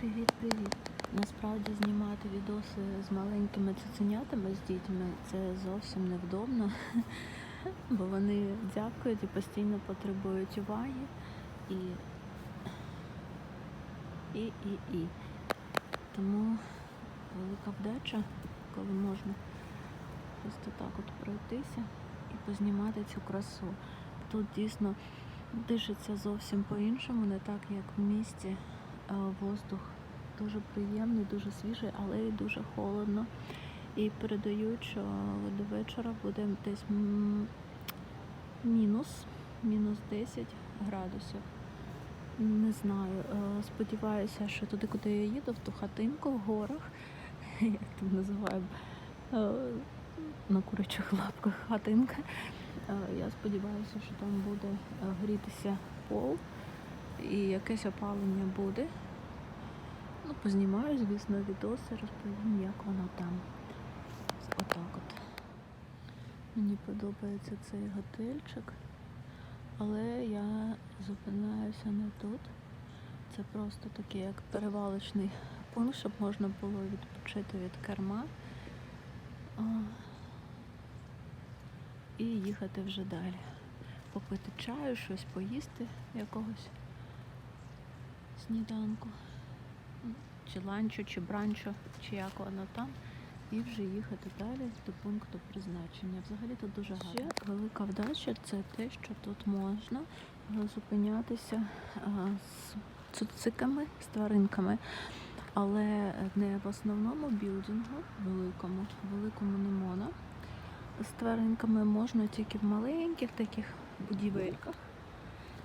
Привіт-привіт. Насправді знімати відоси з маленькими цуценятами з дітьми це зовсім невдобно, бо вони дзявкають і постійно потребують уваги і, і, і, і. Тому велика вдача, коли можна просто так от пройтися і познімати цю красу. Тут дійсно дишиться зовсім по-іншому, не так як в місті. Е, Воздух дуже приємний, дуже свіжий, але й дуже холодно. І передають, що до вечора буде десь мінус, мінус 10 градусів. Не знаю. Е, Сподіваюся, що туди, куди я їду, в ту хатинку в горах, як там називаю, е, на курячих лапках хатинка. Я сподіваюся, що там буде грітися пол і якесь опалення буде. Ну, познімаю, звісно, відоси, розповім, як воно там. Отак от. Мені подобається цей готельчик, але я зупиняюся не тут. Це просто такий як перевалочний пункт, щоб можна було відпочити від керма. І їхати вже далі. Попити чаю, щось поїсти якогось сніданку, чи ланчу, чи бранчу, чи як воно там, і вже їхати далі до пункту призначення. Взагалі тут дуже гарно. Ще велика вдача це те, що тут можна зупинятися з цуциками, з тваринками. Але не в основному білдингу, великому, великому не можна. З тваринками можна тільки в маленьких таких будівельках.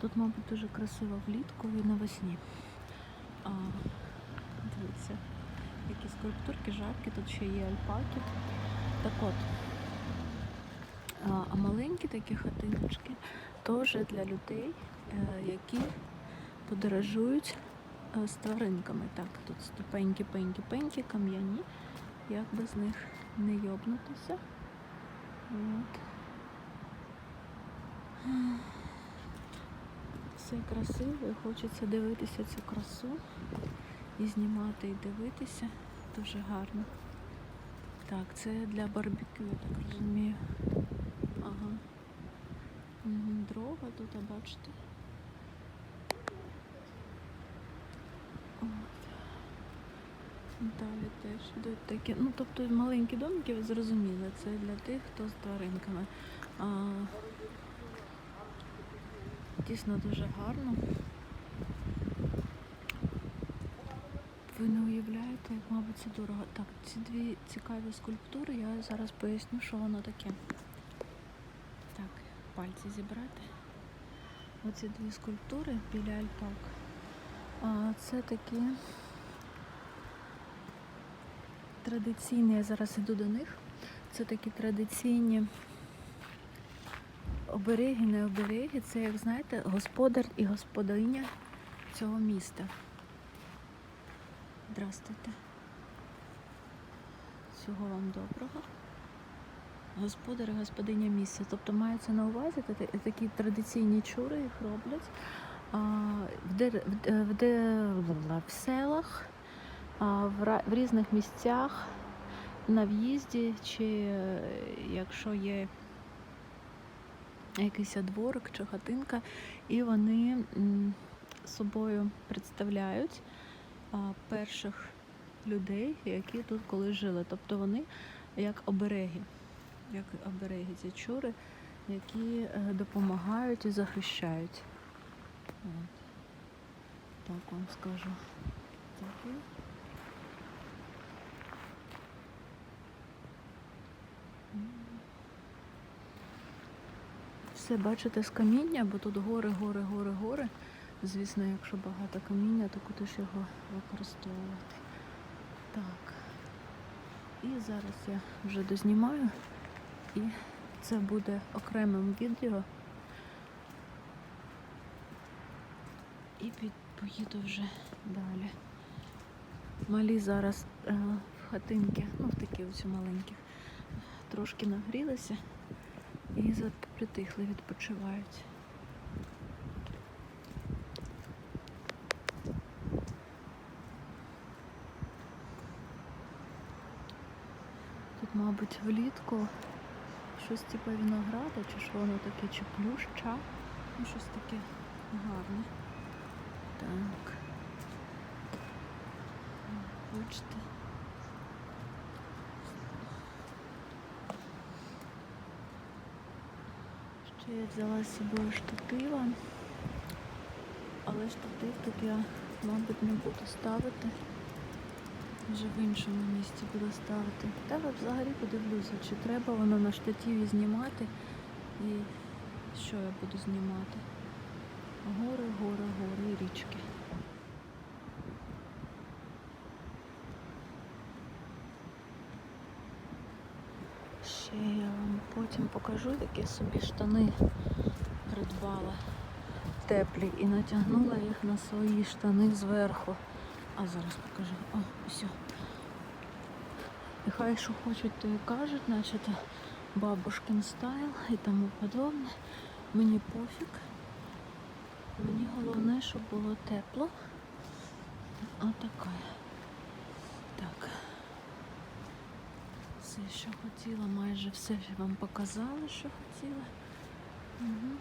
Тут, мабуть, дуже красиво влітку і навесні. Дивіться, які скульптурки, жабки, тут ще є альпаки. Так от, а, маленькі такі хатиночки теж для людей, е, які подорожують е, з тваринками. Так, тут ступеньки, пеньки, пеньки, кам'яні. Як без них не йобнутися. От. Все красиво і хочеться дивитися цю красу і знімати, і дивитися. Дуже гарно. Так, це для барбекю, я так розумію. Ага. Дрова тут, а бачите. Далі теж йдуть такі. Ну, тобто маленькі домики, ви зрозуміли, це для тих, хто з тваринками. А, дійсно дуже гарно. Ви не уявляєте, як, мабуть, це дорого. Так, ці дві цікаві скульптури, я зараз поясню, що воно таке. Так, пальці зібрати. Оці дві скульптури біля альпак. А, це такі традиційні, я зараз іду до них. Це такі традиційні обереги, не обереги. Це, як знаєте, господар і господиня цього міста. Здравствуйте. Всього вам доброго. Господар господиня місця. Тобто мається на увазі такі традиційні чури їх роблять в, дер- в, де- в селах, в, різних місцях на в'їзді, чи якщо є якийсь дворик чи хатинка, і вони собою представляють перших людей, які тут колись жили. Тобто вони як обереги, як обереги ці чури, які е, допомагають і захищають. Так вам скажу. Все бачите з каміння, бо тут гори, гори, гори, гори. Звісно, якщо багато каміння, то куди ж його використовувати. Так. І зараз я вже дознімаю. І це буде окремим відео. І поїду вже далі. Малі зараз е, в хатинки, ну в такі ось маленьких, трошки нагрілися і притихли, відпочивають. Мабуть, влітку щось типу винограда, чи що воно таке, чи плюща. Ну, щось таке гарне. Так. Бачите. Ще я взяла з собою штатива, але штатив тут я, мабуть, не буду ставити. Вже в іншому місці буду ставити. Та взагалі подивлюся, чи треба воно на штативі знімати і що я буду знімати. Гори, гори, гори річки. Ще я вам потім покажу, які собі штани придбала теплі і натягнула їх на свої штани зверху. А зараз покажу. О, все. І хай що хочуть, то і кажуть, значить бабушкин стайл і тому подобне. Мені пофіг. Мені головне, щоб було тепло. Отака. Так. Все, що хотіла, майже все вам показала, що хотіла. Угу.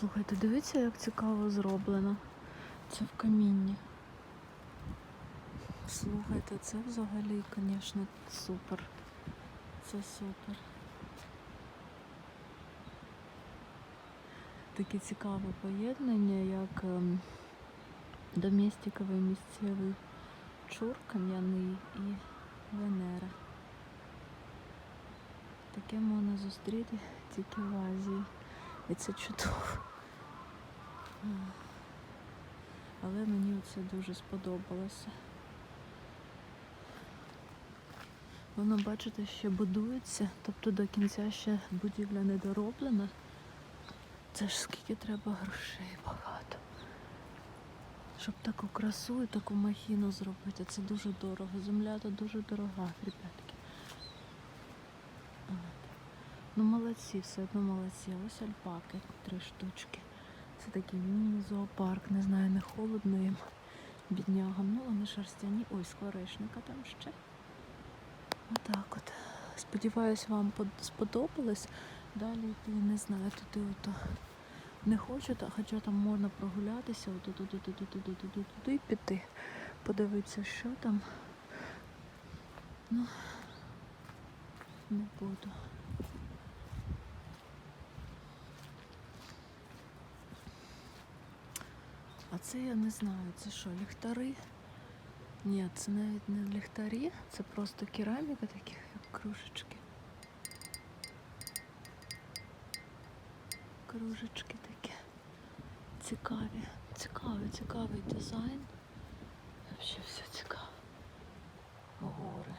Слухайте, дивіться, як цікаво зроблено. Це в камінні. Слухайте, це взагалі, звісно, супер. Це супер. Таке цікаве поєднання, як ем, доместиковий місцевий чур кам'яний і Венера. Таке можна зустріти тільки в Азії. І це чудово. Але мені це дуже сподобалося. Воно, бачите, ще будується, тобто до кінця ще будівля не дороблена. Це ж скільки треба грошей багато. Щоб таку красу і таку махіну зробити, це дуже дорого. Земля то дуже дорога, ребятки. От. Ну молодці, все одно молодці. Ось альпаки, три штучки. Це такий міні-зоопарк, не знаю, не холодно їм, біднягам. Ну вони шерстяні. Ой, скворечника там ще. Отак от. Сподіваюсь, вам сподобалось. Далі йти, не знаю, туди ото не хочу, та хоча там можна прогулятися, ото туди, туди, туди, туди, туди піти. Подивитися, що там. Ну, не буду. А це я не знаю, це що, ліхтари? Ні, це навіть не ліхтарі, це просто кераміка таких, як кружечки. Кружечки такі. Цікаві. Цікавий, цікавий дизайн. Взагалі все цікаво. Гори.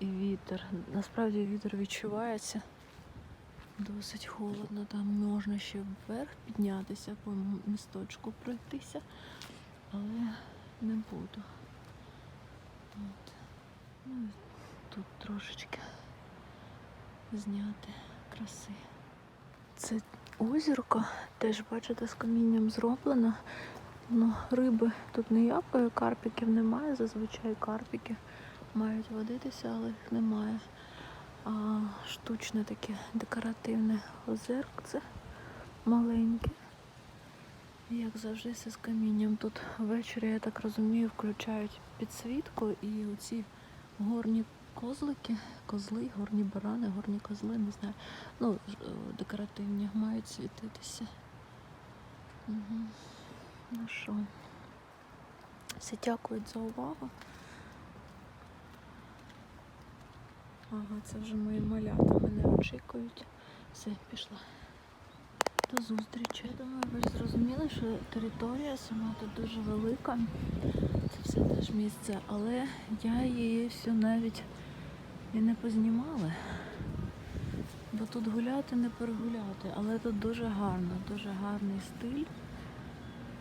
І вітер. Насправді вітер відчувається. Досить холодно, там можна ще вверх піднятися, по місточку пройтися, але не буду. От. Ну, тут трошечки зняти краси. Це озерко, теж бачите, з камінням зроблено. Ну, риби тут ніякої, карпіків немає, зазвичай карпіки мають водитися, але їх немає а, штучне таке декоративне озерце маленьке. Як завжди все з камінням. Тут ввечері, я так розумію, включають підсвітку і оці горні козлики, козли, горні барани, горні козли, не знаю. Ну, е, декоративні мають світитися. Угу. Ну що, все дякують за увагу. Ага, це вже мої малята мене очікують. Все, пішла. До зустрічі. Я думаю, ви зрозуміли, що територія сама тут дуже велика. Це все теж місце, але я її всю навіть і не познімала. Бо тут гуляти не перегуляти, але тут дуже гарно, дуже гарний стиль.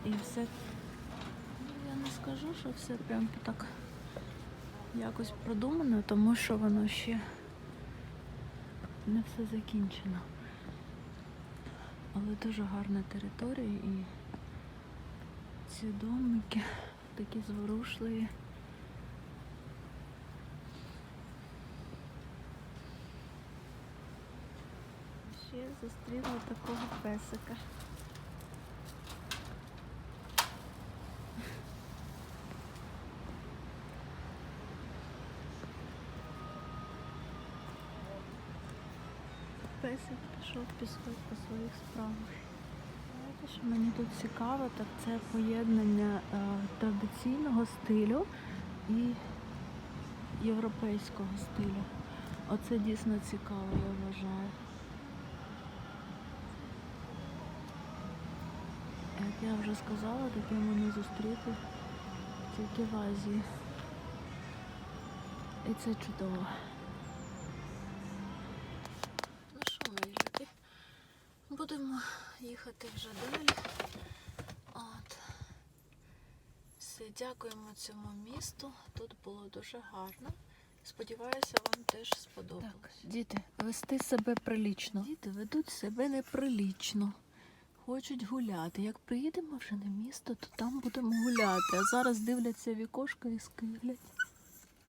І все, ну, я не скажу, що все прям так якось продумано, тому що воно ще не все закінчено. Але дуже гарна територія і ці домики такі зворушливі. Ще зустріла такого песика. Песик пішов пішов по своїх справах. Знаєте, що мені тут цікаво, так це поєднання е, традиційного стилю і європейського стилю. Оце дійсно цікаво, я вважаю. Як я вже сказала, таке мене зустріти тільки в Азії. І це чудово. Ну що, мої люди, будемо їхати вже далі. От. Все, дякуємо цьому місту. Тут було дуже гарно. Сподіваюся, вам теж сподобалось. Так, діти, вести себе прилічно. Діти ведуть себе неприлічно. Хочуть гуляти. Як приїдемо вже на місто, то там будемо гуляти. А зараз дивляться вікошка і скиглять.